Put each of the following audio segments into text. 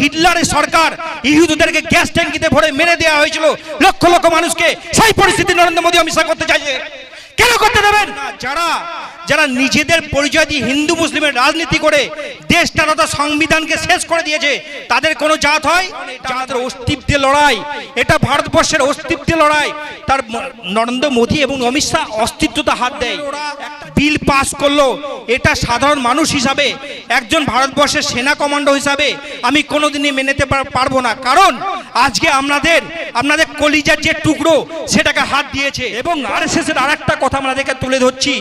হিটলারের সরকার ইহুদুদেরকে গ্যাস ট্যাঙ্কিতে ভরে মেরে দেওয়া হয়েছিল। লক্ষ লক্ষ মানুষকে। সেই পরিস্থিতি নরেন্দ্র মোদী অমিশা করতে চাইছে। কেন করতে দেবেন? যারা যারা নিজেদের পরিচয় দিয়ে হিন্দু মুসলিমের রাজনীতি করে দেশটা তথা সংবিধানকে শেষ করে দিয়েছে, তাদের কোনো জাত হয়? আমাদের অস্তিত্বের লড়াই। এটা ভারতবর্ষের অস্তিত্বের লড়াই। তার নরেন্দ্র মোদী এবং অমিত শাহ অস্তিত্বতা হাত দেয়। বিল পাস করল। এটা সাধারণ মানুষ হিসাবে, একজন ভারতবর্ষের সেনা কমান্ডো হিসাবে আমি কোনোদিনই মেনে নিতে পারব না। কারণ আজকে আপনাদের আপনাদের কলিজার যে টুকরো, সেটাকে হাত দিয়েছে। এবং আর এর আর একটা কথা আপনাদেরকে তুলে ধরছি।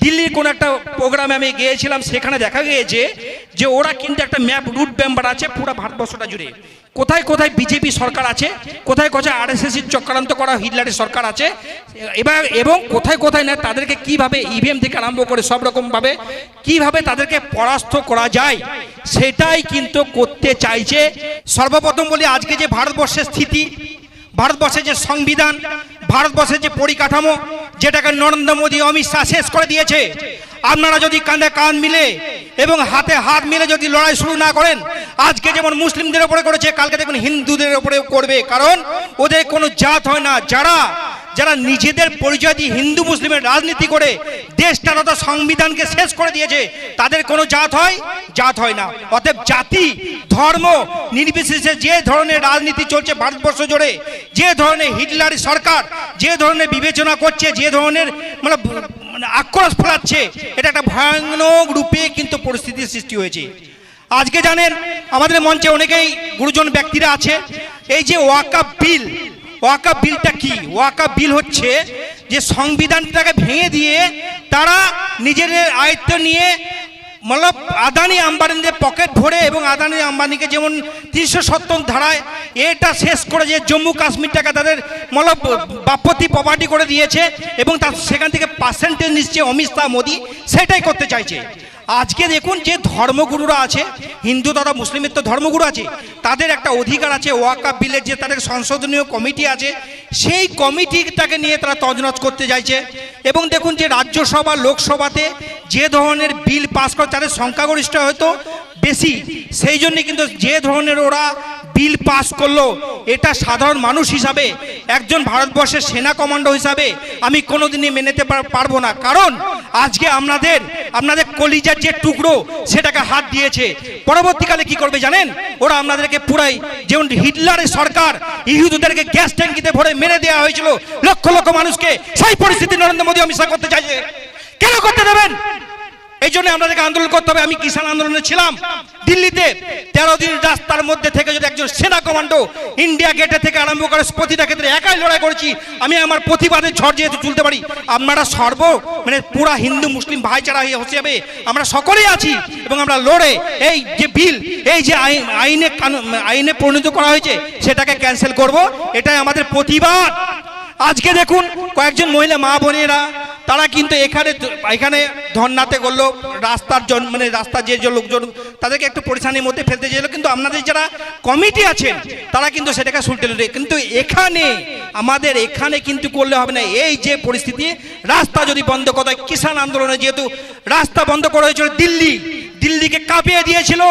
দিল্লির কোন একটা প্রোগ্রামে আমি গিয়েছিলাম, সেখানে দেখা গিয়েছে যে ওরা কিন্তু একটা ম্যাপ রুট মেম্বার আছে পুরো ভারতবর্ষটা জুড়ে। কোথায় কোথায় বিজেপি সরকার আছে, কোথায় কোথায় আর এস চক্রান্ত করা, হিটলারের সরকার আছে, এবার এবং কোথায় কোথায় না, তাদেরকে কীভাবে ইভিএম থেকে আরম্ভ করে সব রকম ভাবে কীভাবে তাদেরকে পরাস্ত করা যায়, সেটাই কিন্তু করতে চাইছে। সর্বপ্রথম বলি, আজকে যে ভারতবর্ষের স্থিতি, ভারতবর্ষের যে সংবিধান, ভারতবর্ষের যে পরিকাঠামো যেটাকে নরেন্দ্র মোদী অমিত শাহ শেষ করে দিয়েছে। আপনারা যদি কাঁধে কাঁধ মিলে এবং হাতে হাত মিলে যদি লড়াই শুরু না করেন, আজকে যেমন মুসলিমদের উপরে করেছে, কালকে দেখুন হিন্দুদের উপরে করবে। কারণ ওদের কোনো জাত হয় না। যারা যারা নিজেদের পরিচয় দিয়ে হিন্দু মুসলিমের রাজনীতি করে দেশটা তথা সংবিধানকে শেষ করে দিয়েছে, তাদের কোনো জাত হয়? জাত হয় না। অতএব জাতি, ধর্ম নির্বিশেষে যে ধরনের রাজনীতি চলছে ভারতবর্ষ জুড়ে, যে ধরনের হিটলারি সরকার, যে ধরনের বিবেচনা করছে, যে ধরনের মানে মানে আক্রোশ ফেলাচ্ছে, এটা একটা ভয়ানক রূপে কিন্তু পরিস্থিতির সৃষ্টি হয়েছে। আজকে জানেন, আমাদের মঞ্চে অনেকেই গুরুজন ব্যক্তিরা আছে। এই যে ওয়াকা বিল ওয়াকা বিলটা কি? ওয়াকা বিল হচ্ছে যে সংবিধানটাকে ভেঙে দিয়ে তারা নিজেদের আয়ত্ত নিয়ে মতলব আদানি আম্বানিদের পকেট ভরে এবং আদানি আম্বানিকে যেমন তিনশো সত্তর ধারায় এটা শেষ করে যে জম্মু কাশ্মীরটাকে তাদের মতলব বাপতি প্রপার্টি করে দিয়েছে এবং তার সেখান থেকে পার্সেন্টেজ নিচ্ছে অমিত শাহ মোদী, সেটাই করতে চাইছে। আজকে দেখুন যে ধর্মগুরুরা আছে, হিন্দু তথা মুসলিমের তো ধর্মগুরু আছে, তাদের একটা অধিকার আছে ওয়াকা বিলের যে তাদের সংশোধনীয় কমিটি আছে, সেই কমিটিটাকে নিয়ে তারা তজনজ করতে চাইছে। এবং দেখুন যে রাজ্যসভা, লোকসভাতে যে ধরনের বিল পাস করে তাদের সংখ্যাগরিষ্ঠ হয়তো বেশি, সেই জন্যে কিন্তু যে ধরনের ওরা বিল পাস করল, এটা সাধারণ মানুষ হিসাবে, একজন ভারতবর্ষের সেনা কমান্ডো হিসাবে আমি কোনোদিনই মেনে নিতে পারব না। কারণ আজকে আপনাদের আপনাদের কলিজার যে টুকরো, সেটাকে হাত দিয়েছে। পরবর্তীকালে কি করবে জানেন? ওরা আপনাদেরকে পুরাই, যেমন হিটলারের সরকার, ইহুদুদেরকে গ্যাস ট্যাঙ্কিতে ভরে মেরে দেওয়া হয়েছিল, লক্ষ লক্ষ মানুষকে, সেই পরিস্থিতি নরেন্দ্র মোদী অমিত শাহ করতে চাইছে। কেন করতে দেবেন? এই জন্য আমাদেরকে আন্দোলন করতে হবে। আমি কিষাণ আন্দোলনে ছিলাম। দিল্লিতে তেরো দিন রাস্তার মধ্যে থেকে যদি একজন সেনা কমান্ডো ইন্ডিয়া গেটে থেকে আরম্ভ করে প্রতিটা ক্ষেত্রে একাই লড়াই করেছি, আমি আমার প্রতিবাদের ঝড় যেহেতু তুলতে পারি, আপনারা সর্ব মানে পুরা হিন্দু মুসলিম ভাইচারা হিসেবে আমরা সকলেই আছি এবং আমরা লড়ে, এই যে বিল, এই যে আইন, আইনে পরিণত করা হয়েছে, সেটাকে ক্যান্সেল করব, এটাই আমাদের প্রতিবাদ। আজকে দেখুন কয়েকজন মহিলা মা বোনেরা তারা কিন্তু এখানে এখানে ধর্নাতে করল রাস্তার জন মানে রাস্তার যে যে লোকজন, তাদেরকে একটু পরিশানির মধ্যে ফেলতে চেয়েছিল কিন্তু আপনাদের যারা কমিটি আছেন, তারা কিন্তু সেটাকে দিল। কিন্তু এখানে, আমাদের এখানে কিন্তু করলে হবে না এই যে পরিস্থিতি, রাস্তা যদি বন্ধ করা হয়, কিষাণ আন্দোলনে যেহেতু রাস্তা বন্ধ করা হয়েছিল দিল্লি দিল্লিকে কাঁপিয়ে দিয়েছিল।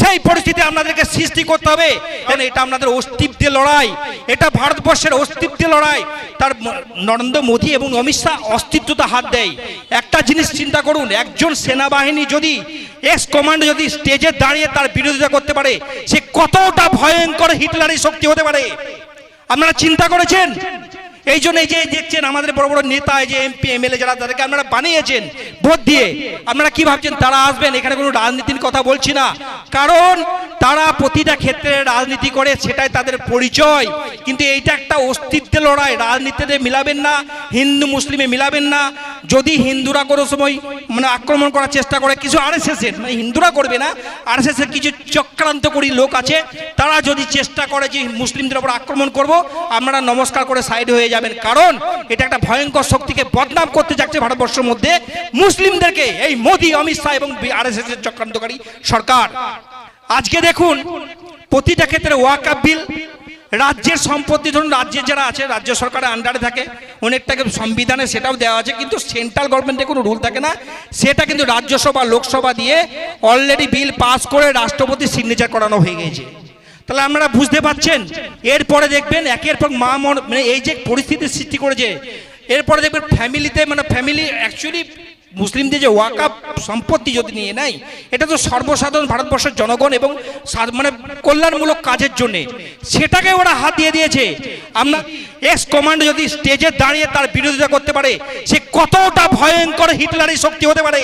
সেই পরিস্থিতি আপনাদেরকে সৃষ্টি করতে হবে। কারণ এটা আপনাদের অস্তিত্বের লড়াই। এটা ভারতবর্ষের অস্তিত্বের লড়াই। তার নরেন্দ্র মোদী এবং অমিত শাহ অস্তিত্বতা হাত দেয়। একটা জিনিস চিন্তা করুন, একজন সেনাবাহিনী যদি এক্স কমান্ড যদি স্টেজে দাঁড়িয়ে তার বিরোধিতা করতে পারে, সে কতটা ভয়ঙ্কর হিটলারি শক্তি হতে পারে? আপনারা চিন্তা করেছেন? এই জন্য এই যে দেখছেন আমাদের বড় বড় নেতা, এই যে এমপি, এমএলএ যারা তাদেরকে আপনারা বানিয়েছেন, ভোট দিয়ে আপনারা কি ভাবছেন, তারা আসবেন? এখানে কোনো রাজনীতির কথা বলছি না। কারণ তারা প্রতিটা ক্ষেত্রে রাজনীতি করে, সেটাই তাদের পরিচয়। কিন্তু এইটা একটা অস্তিত্বের লড়াই। রাজনীতিতে মিলাবেন না, হিন্দু, মুসলিমে মিলাবেন না। যদি হিন্দুরা কোনো সময় মানে আক্রমণ করার চেষ্টা করে, কিছু আর এর মানে হিন্দুরা করবে না আর এর কিছু চক্রান্তকরী লোক আছে, তারা যদি চেষ্টা করে যে মুসলিমদের উপর আক্রমণ করব আপনারা নমস্কার করে সাইড হয়ে যাবেন। কারণ এটা একটা ভয়ঙ্কর শক্তিকে বদনাম করতে যাচ্ছে ভারতবর্ষের মধ্যে মুসলিমদেরকে। এই মোদী, অমিত শাহ এবং আর এস এর চক্রান্তকারী সরকার। আজকে দেখুন, প্রতিটা ক্ষেত্রে ওয়াকা বিল, রাজ্যের সম্পত্তি, ধরুন রাজ্যের যারা আছে, রাজ্য সরকারের আন্ডারে থাকে, অনেকটাকে সংবিধানে সেটাও দেওয়া আছে, কিন্তু সেন্ট্রাল গভর্নমেন্টের কোনো রুল থাকে না। সেটা কিন্তু রাজ্যসভা, লোকসভা দিয়ে অলরেডি বিল পাস করে রাষ্ট্রপতি সিগনেচার করানো হয়ে গেছে তাহলে আপনারা বুঝতে পাচ্ছেন এরপরে দেখবেন একের পর মা মন মানে এই যে পরিস্থিতির সৃষ্টি করেছে, এরপরে দেখবেন ফ্যামিলিতে মানে ফ্যামিলি অ্যাকচুয়ালি মুসলিমদের যে ওয়াকাপ সম্পত্তি যদি নিয়ে নেয়, এটা তো সর্বসাধারণ ভারতবর্ষের জনগণ এবং মানে কল্যাণমূলক কাজের জন্যে। সেটাকে ওরা হাত দিয়ে দিয়েছে। আমরা এক্স কমান্ড যদি স্টেজে দাঁড়িয়ে তার বিরোধিতা করতে পারে, সে কতটা ভয়ঙ্কর হিটলারি শক্তি হতে পারে?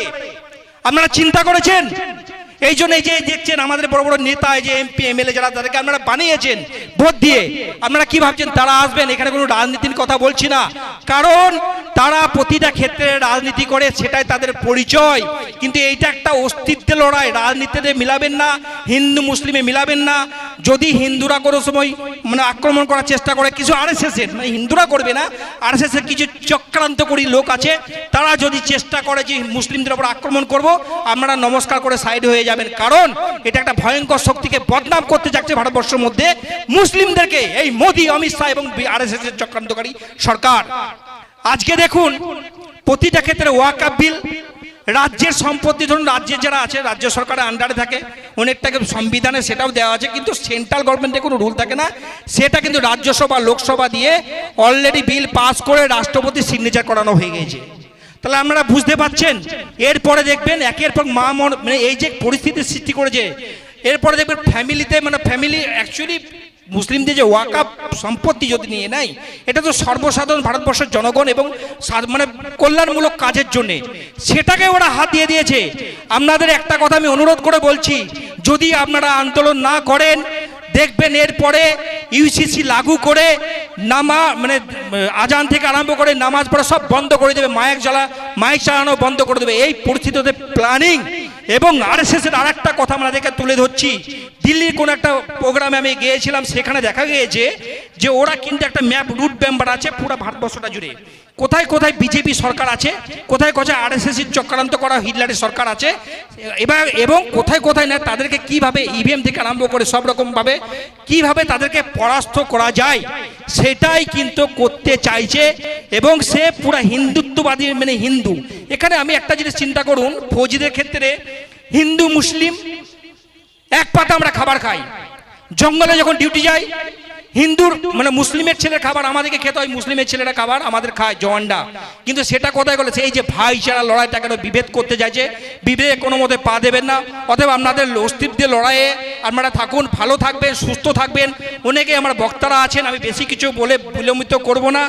আপনারা চিন্তা করেছেন? এই জন্য এই যে দেখছেন আমাদের বড় বড় নেতা, এই যে এমপি, এমএলএ যারা, তাদেরকে আপনারা বানিয়েছেন, ভোট দিয়ে, আপনারা কি ভাবছেন, তারা আসবেন? এখানে কোনো রাজনীতির কথা বলছি না। কারণ তারা প্রতিটা ক্ষেত্রে রাজনীতি করে, সেটাই তাদের পরিচয়। কিন্তু এইটা একটা অস্তিত্বের লড়াই। রাজনীতিতে মিলাবেন না, হিন্দু মুসলিমে মিলাবেন না। যদি হিন্দুরা কোনো সময় মানে আক্রমণ করার চেষ্টা করে, কিছু আর এস এর মানে হিন্দুরা করবে না আর এস এর কিছু চক্রান্তকরী লোক আছে, তারা যদি চেষ্টা করে যে মুসলিমদের ওপর আক্রমণ করব, আপনারা নমস্কার করে সাইড হয়ে যাবেন। কারণ এটা একটা ভয়ঙ্কর শক্তিকে বদনাম করতে যাচ্ছে ভারতবর্ষের মধ্যে মুসলিমদেরকে, এই মোদি, অমিত শাহ এবং আর এস এর চক্রান্তকারী সরকার। আজকে দেখুন, প্রতিটা ক্ষেত্রে ওয়াকাপ বিল, রাজ্যের সম্পত্তি, ধরুন রাজ্যের যারা আছে, রাজ্য সরকারের আন্ডারে থাকে অনেকটাকে সংবিধানে সেটাও দেওয়া আছে, কিন্তু সেন্ট্রাল গভর্নমেন্টে কোনো রুল থাকে না। সেটা কিন্তু রাজ্যসভা, লোকসভা দিয়ে অলরেডি বিল পাস করে রাষ্ট্রপতি সিগনেচার করানো হয়ে গেছে। তাহলে আপনারা বুঝতে পাচ্ছেন এরপরে দেখবেন, একের পর মা মন মানে এই যে পরিস্থিতির সৃষ্টি করেছে, এরপরে দেখবেন ফ্যামিলিতে মানে ফ্যামিলি অ্যাকচুয়ালি মুসলিমদের যে ওয়াকাপ সম্পত্তি যদি নিয়ে নেয়, এটা তো সর্বসাধারণ ভারতবর্ষের জনগণ এবং মানে কল্যাণমূলক কাজের জন্যে। সেটাকে ওরা হাত দিয়ে দিয়েছে। আপনাদের একটা কথা আমি অনুরোধ করে বলছি, যদি আপনারা আন্দোলন না করেন, দেখবেন এরপরে ইউসিসি লাগু করে নামা মানে আজান থেকে আরম্ভ করে নামাজ পড়া সব বন্ধ করে দেবে মায়ের জ্বালা, মাইক চালানো বন্ধ করে দেবে। এই পরিস্থিতিতে প্ল্যানিং এবং আর এস এর আর একটা কথা আমরা দেখে তুলে ধরছি। দিল্লির কোন একটা প্রোগ্রামে আমি গিয়েছিলাম, সেখানে দেখা গিয়েছে যে ওরা কিন্তু একটা ম্যাপ রুট মেম্বার আছে পুরো ভারতবর্ষটা জুড়ে। কোথায় কোথায় বিজেপি সরকার আছে? কোথায় কোথায় আর এস চক্রান্ত করা হিটলারের সরকার আছে? এবার এবং কোথায় কোথায় না তাদেরকে কীভাবে ইভিএম থেকে আরম্ভ করে সব রকমভাবে কীভাবে তাদেরকে পরাস্ত করা যায়, সেটাই কিন্তু করতে চাইছে এবং সে পুরো হিন্দুত্ববাদী মানে হিন্দু। এখানে আমি একটা জিনিস চিন্তা করুন, ফৌজিদের ক্ষেত্রে হিন্দু, মুসলিম, এক পাতা আমরা খাবার খাই। জঙ্গলে যখন ডিউটি যাই হিন্দুর মানে মুসলিমের ছেলের খাবার আমাদেরকে খেতে হয়, মুসলিমের ছেলেরা খাবার আমাদের খায়, জওয়ানরা। কিন্তু সেটা কোথায় গেলে? এই যে ভাইচারা লড়াইটা কেন বিভেদ করতে চাইছে বিভেদে কোনো মতে পা দেবেন না অথবা আপনাদের অস্তিত্বের লড়াইয়ে আপনারা থাকুন, ভালো থাকবেন, সুস্থ থাকবেন। অনেকে আমার বক্তারা আছেন, আমি বেশি কিছু বলে বিলম্বিত করব না।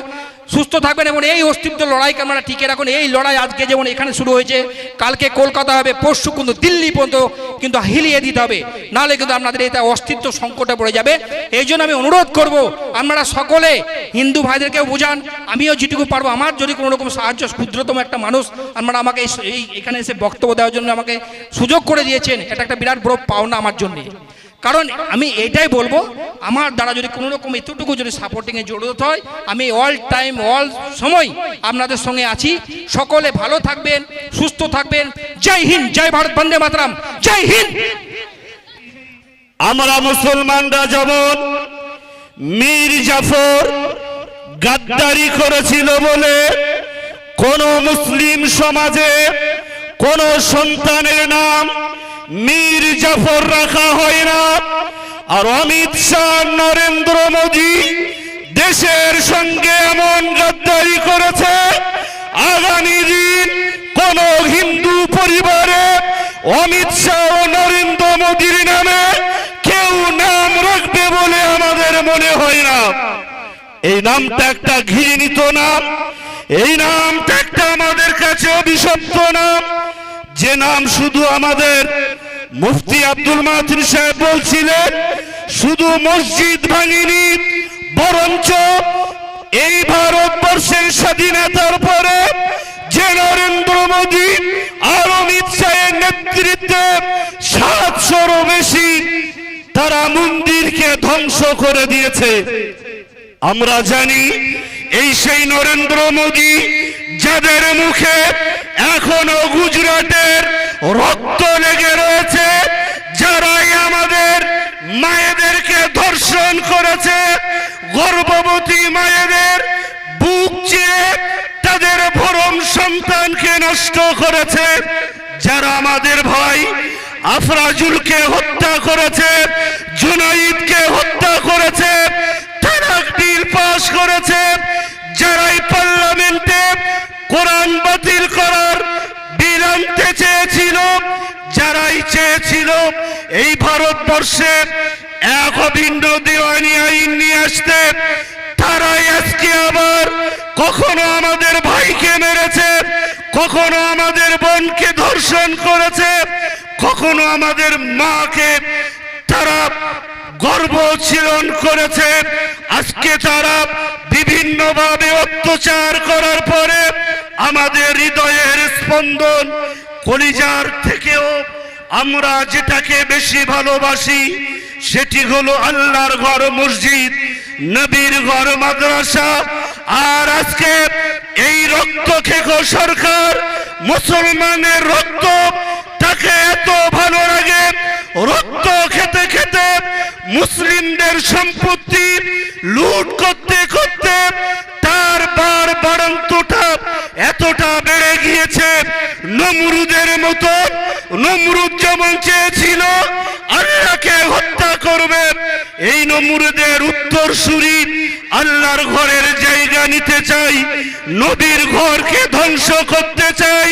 সুস্থ থাকবেন এবং এই অস্তিত্ব লড়াইকে আপনারা টিকে রাখুন। এই লড়াই আজকে যেমন এখানে শুরু হয়েছে, কালকে কলকাতা হবে, পরশু কিন্তু দিল্লি পর্যন্ত কিন্তু হিলিয়ে দিতে হবে। নাহলে কিন্তু আপনাদের এটা অস্তিত্ব সংকটে পড়ে যাবে। এই জন্য আমি অনুরোধ করব। আপনারা সকলে হিন্দু ভাইদেরকেও বোঝান। আমিও যেটুকু পারব। আমার যদি কোনো রকম সাহায্য, ক্ষুদ্রতম একটা মানুষ আপনারা আমাকে এই, এখানে এসে বক্তব্য দেওয়ার জন্য আমাকে সুযোগ করে দিয়েছেন, এটা একটা বিরাট বড় পাওনা আমার জন্যে। কারণ আমি এটাই বলব, আমার দ্বারা যদি কোনো রকম এতটুকু যদি সাপোর্টিংয়ে জড়িত হয়, আমি অল টাইম অল সময় আপনাদের সঙ্গে আছি। সকলে ভালো থাকবেন, সুস্থ থাকবেন। জয় হিন্দ, জয় ভারত, বন্দে মাতরাম। জয় হিন্দ! আমরা মুসলমানরা যেমন মীর জাফর গাদ্দারি করেছিল বলে কোন মুসলিম সমাজে কোন সন্তানের নাম মীর জাফর রাখা হয় না। আর অমিত শাহ, নরেন্দ্র মোদী দেশের সঙ্গে এমন গাদ্দারি করেছে, আগামী দিন কোন হিন্দু পরিবারে অমিত শাহ নরেন্দ্র মোদীর নামে মনে হয় না। এই নামটা একটা ঘৃণিত নাম। এই নামটা একটা আমাদের কাছে অভিশপ্ত নাম। যে নাম শুধু আমাদের মুফতি আব্দুল মাতিন সাহেব বলছিলেন, শুধু মসজিদ ভাঙিনি, বরঞ্চ এই ভারতবর্ষের স্বাধীনতার পরে যে নরেন্দ্র মোদী আর অমিত শাহের নেতৃত্বে সাতশোরও বেশি তারা মন্দিরকে ধ্বংস করে দিয়েছে। আমরা জানি এই সেই নরেন্দ্র মোদী, যাদের মুখে এখনও গুজরাটের রক্ত লেগে রয়েছে, যারাই আমাদের মায়েদেরকে ধর্ষণ করেছে, গর্ভবতী মায়েদের বুক চেয়ে তাদের ভরম সন্তানকে নষ্ট করেছে, যারা আমাদের ভাই আফরাজুলকে হত্যা করেছে, জুনাইদকে হত্যা করেছে, তারাক বিল পাশ করেছে, যারাই পার্লামেন্টে কোরআন বাতিল করার বিল আনতে চেয়েছিল, যারাই চেয়েছিল, এই ভারতবর্ষে এক অভিন্ন দেওয়ানি আইন নিয়ে আসতে, তারাই আজকে আবার কখনো আমাদের ভাইকে মেরেছে, কখনো আমাদের বোনকে ধর্ষণ করেছে কখনো আমাদের মাকে তারা গর্ব ছিলন করেছে। আজকে তারা বিভিন্নভাবে অত্যাচার করার পরে আমাদের হৃদয়ের স্পন্দন কলিজার থেকেও আমরা যেটাকে বেশি ভালোবাসি, সেটি হলো আল্লাহর ঘর মসজিদ, নবীর ঘর মাদ্রাসা। আর আজকে এই রক্ত সরকার মুসলমানের রক্ত তাকে এত ভালো লাগে রক্ত খেতে খেতে মুসলিমদের সম্পত্তি লুট করতে করতে তার বার বাড়ন্তটা এতটা বেড়ে গিয়েছে। নমরুদের মতো, নমরুদ যেমন চেয়েছিল, আল্লাহকে হত্যা করবে। এই নমরুদের উত্তর সুরি আল্লাহর ঘরের জায়গা নিতে চাই, নবীর ঘরকে ধ্বংস করতে চাই।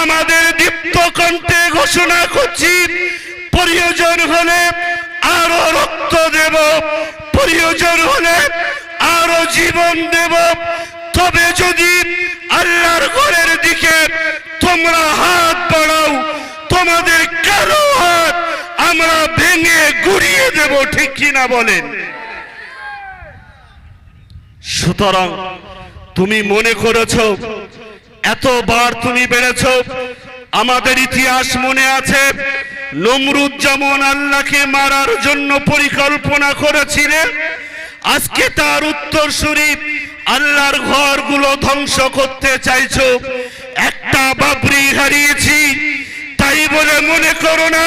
আমাদের দীপ্ত কণ্ঠে ঘোষণা করছি, প্রয়োজন হলে আরও রক্ত দেব, প্রয়োজন হলে আরও জীবন দেব। তবে যদি আল্লাহর ঘরের দিকে তোমরা হাত বাড়াও, তোমাদের কারও হাত আমরা ভেঙে গুড়িয়ে দেব, ঠিক কিনা বলেন? সুতরাং তুমি মনে করেছ, এতবার তুমি বেড়েছ আমাদের ইতিহাস মনে আছে নমরুদ যেমন আল্লাহকে মারার জন্য পরিকল্পনা করেছিলেন আজকে তার উত্তর শরীফ আল্লাহর ঘরগুলো ধ্বংস করতে চাইছো। একটা বাবরি হারিয়েছি, তাই বলে মনে করো না,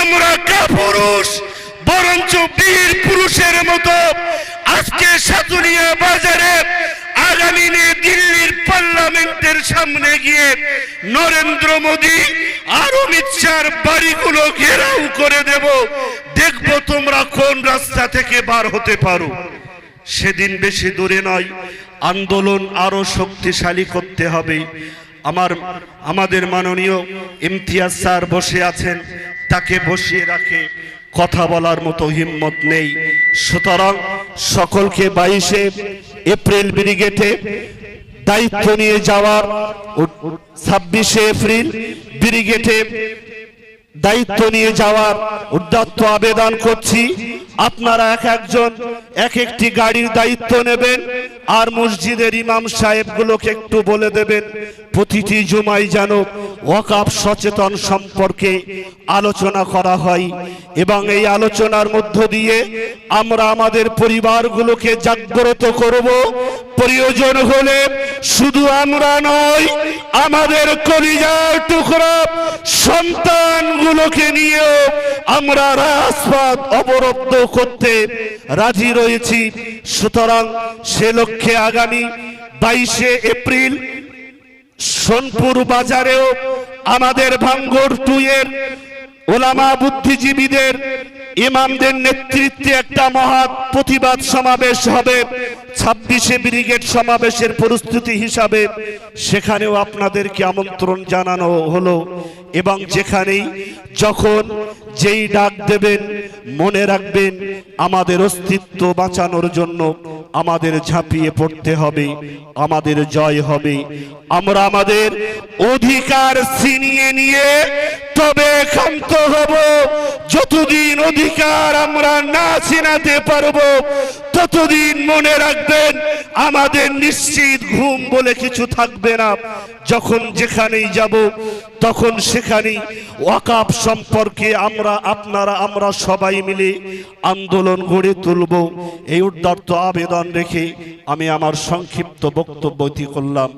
আমরা কাপুরুষ, বরঞ্চ বীর পুরুষের মতো। আজকে সাতুরিয়া বাজারে পার্লামেন্টের সামনে গিয়ে নরেন্দ্র মোদী আর অমিত শাহর বাড়িগুলো ঘেরাও করে দেব। দেখব তোমরা কোন রাস্তা থেকে বার হতে পারো। সেদিন বেশি দূরে নয়, আন্দোলন আরও শক্তিশালী করতে হবে। আমার, আমাদের মাননীয় ইমতিয়াজ স্যার বসে আছেন, তাকে বসিয়ে রাখে। কথা বলার মতো হিম্মত নেই। সুতরাং সকলকে বাইশে এপ্রিল ব্রিগেডে দায়িত্ব নিয়ে যাওয়ার ছাব্বিশে এপ্রিল ব্রিগেডে দায়িত্ব নিয়ে যাওয়ার উদ্যত্ত আবেদন করছি। আপনারা এক একজন, এক একটি গাড়ির দায়িত্ব নেবেন আর মসজিদের ইমাম সাহেবগুলোকে একটু বলে দেবেন, প্রতিটি জুমাই যেন ওয়াকাফ সচেতন সম্পর্কে আলোচনা করা হয় এবং এই আলোচনার মধ্য দিয়ে আমরা আমাদের পরিবারগুলোকে জাগ্রত করব প্রয়োজন হলে শুধু আমরা নয় আমাদের কলিজার টুকরা সন্তানগুলোকে নিয়েও আমরা রাজপথ অবরুদ্ধ করতে রাজি রয়েছি। সুতরাং সে লক্ষ্যে আগামী বাইশে এপ্রিল সোনপুর বাজারেও আমাদের ভাঙ্গর টুয়ের ওলামা বুদ্ধিজীবীদের ইমামদের নেতৃত্বে একটা মহা প্রতিবাদ সমাবেশ হবে। ছাব্বিশে ব্রিগেড সমাবেশের প্রস্তুতি হিসাবে সেখানেও আপনাদেরকে আমন্ত্রণ জানানো হলো এবং যেখানেই যখন যেই ডাক দেবেন, মনে রাখবেন আমাদের অস্তিত্ব বাঁচানোর জন্য আমাদের ঝাঁপিয়ে পড়তে হবে, আমাদের জয় হবে। আমরা আমাদের অধিকার ছিনিয়ে নিয়ে তবে ক্ষান্ত হব। যতদিন অধিকার আমরা না চিনাতে পারব, ততদিন মনে রাখবেন, আমাদের নিশ্চিত ঘুম বলে কিছু থাকবে না। যখন যেখানেই যাব, তখন সেখানেই ওয়াকাপ সম্পর্কে আমরা, আপনারা, আমরা সবাই মিলে আন্দোলন গড়ে তুলব। এই উদ্যর্ত আবেদন রেখে আমি আমার সংক্ষিপ্ত বক্তব্য করলাম।